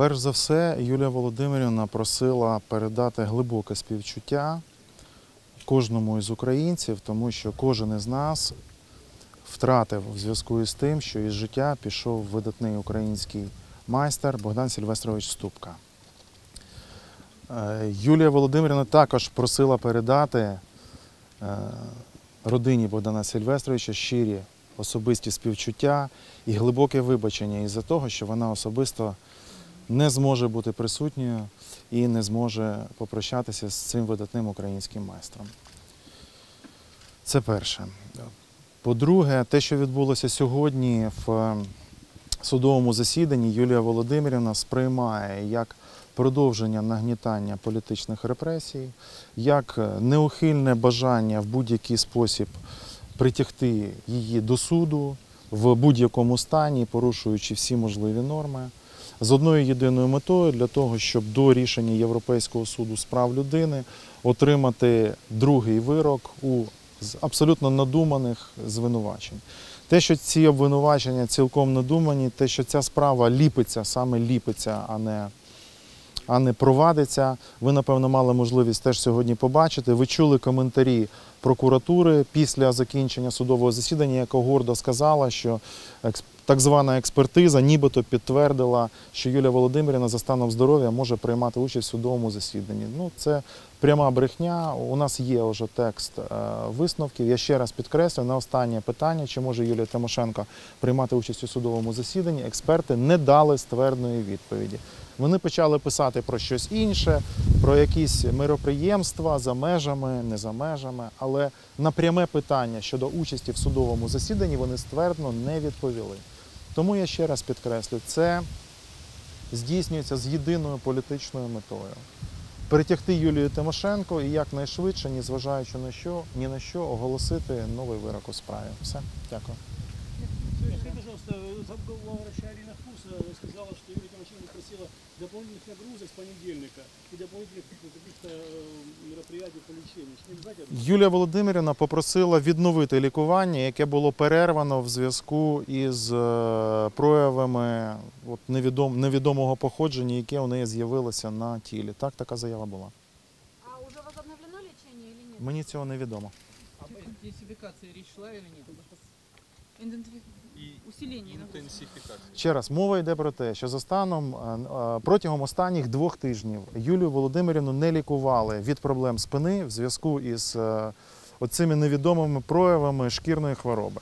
Перш за все, Юлія Володимирівна просила передати глибоке співчуття кожному із українців, тому що кожен із нас втратив в зв'язку із тим, що із життя пішов видатний український майстер Богдан Сільвестрович Ступка. Е, Юлія Володимирівна також просила передати е, родині Богдана Сильвестровича щирі особисті співчуття і глибоке вибачення із-за того, що вона особисто не зможе бути присутньою і не зможе попрощатися з цим видатним українським майстром. Це перше. По-друге, те, що відбулося сьогодні в е, судовому засіданні, Юлія Володимирівна сприймає як продовження нагнітання політичних репресій, як е, неухильне бажання в будь-який спосіб притягти її до суду в будь-якому стані, порушуючи всі можливі норми, з одною єдиною метою для того, щоб до рішення Європейського суду з прав людини отримати другий вирок у абсолютно надуманих звинувачень. Те, що ці обвинувачення цілком надумані, те, що ця справа ліпиться, саме ліпиться, а не а не провадиться. Ви, напевно, мали можливість теж сьогодні побачити. Ви чули коментарі прокуратури після закінчення судового засідання, яка гордо сказала, що так звана експертиза нібито підтвердила, що Юлія Володимирівна за станом здоров'я може приймати участь в судовому засіданні. Ну, це пряма брехня. У нас є вже текст е, висновків. Я ще раз підкреслю на останнє питання, чи може Юлія Тимошенко приймати участь у судовому засіданні. Експерти не дали ствердної відповіді. Вони почали писати про щось інше, про якісь мироприємства за межами, не за межами. Але на пряме питання щодо участі в судовому засіданні вони ствердно не відповіли. Тому я ще раз підкреслю, це здійснюється з єдиною політичною метою. Перетягти Юлію Тимошенко і якнайшвидше, ні зважаючи на що, ні на що, оголосити новий вирок у справі. Все, дякую. Скажите, пожалуйста, замглавврача Арина Фуса сказала, что Юлия Тимошенко просила дополнительных нагрузок с понедельника и дополнительных каких-то э, мероприятий по лечению. Что не знаете? об этом? Юлія Володимирівна попросила відновити лікування, яке було перервано в зв'язку із е, проявами от, невідом, невідомого походження, яке у неї з'явилося на тілі. Так, така заява була. А уже возобновлено лечение или нет? Мені цього не відомо. Об интенсификации речь шла или нет? Интенсификация. Ще раз, мова йде про те, що за станом е, е, протягом останніх двох тижнів Юлію Володимирівну не лікували від проблем спини в зв'язку із е, оцими невідомими проявами шкірної хвороби.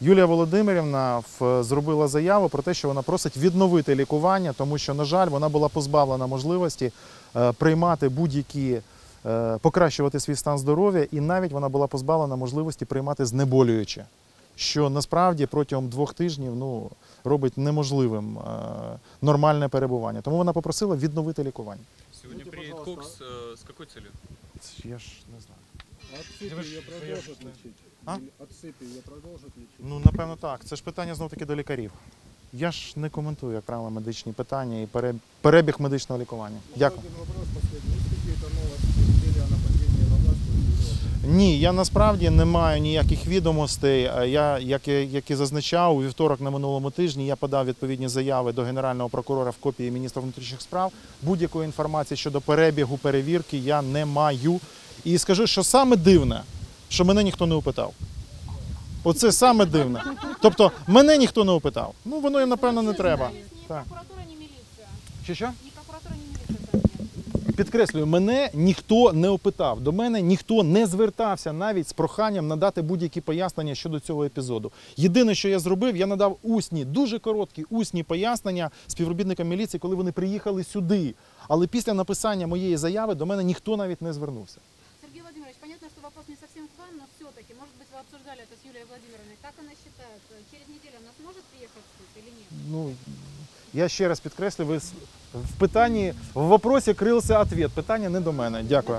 Юлія Володимирівна в- зробила заяву про те, що вона просить відновити лікування, тому що, на жаль, вона була позбавлена можливості приймати будь-які покращувати свій стан здоров'я, і навіть вона була позбавлена можливості приймати знеболююче що насправді протягом двох тижнів ну, робить неможливим е, нормальне перебування. Тому вона попросила відновити лікування. Сегодня Скажите, приедет пожалуйста, Кокс э, с какой целью? Це Я ж не знаю. Отсыпи ее продолжат лечить? А? Или Отсыпи ее продолжат лечить? Ну, напевно, так. Це ж питання знов таки до лікарів. Я ж не коментую, як правило, медичні питання і пере- перебіг медичного лікування. Дякую. Ні, я насправді не маю ніяких відомостей. Е, Я, як, як і зазначав, у вівторок на минулому тижні я подав відповідні заяви до генерального прокурора в копії міністра внутрішніх справ. Будь-якої інформації щодо перебігу перевірки я не маю. І скажу, що саме дивне, що мене ніхто не опитав. Оце саме дивне. Тобто мене ніхто не опитав. Ну воно і напевно не треба. Так. прокуратура, ни милиция. Чи що? Підкреслюю, мене ніхто не опитав. До мене ніхто не звертався навіть з проханням надати будь-які пояснення щодо цього епізоду. Єдине, що я зробив, я надав усні, дуже короткі усні пояснення співробітникам міліції, коли вони приїхали сюди. Але після написання моєї заяви до мене ніхто навіть не звернувся. Сергей Владимирович, понятно, что вопрос не совсем к вам, но все-таки, может быть, вы обсуждали это с Юлией Владимировной. Как она считает, э, через неделю она сможет приехать в суд или нет? Ну я ще раз підкреслю, ви с- в питанні в вопросі крився відповідь. Питання не до мене. Дякую.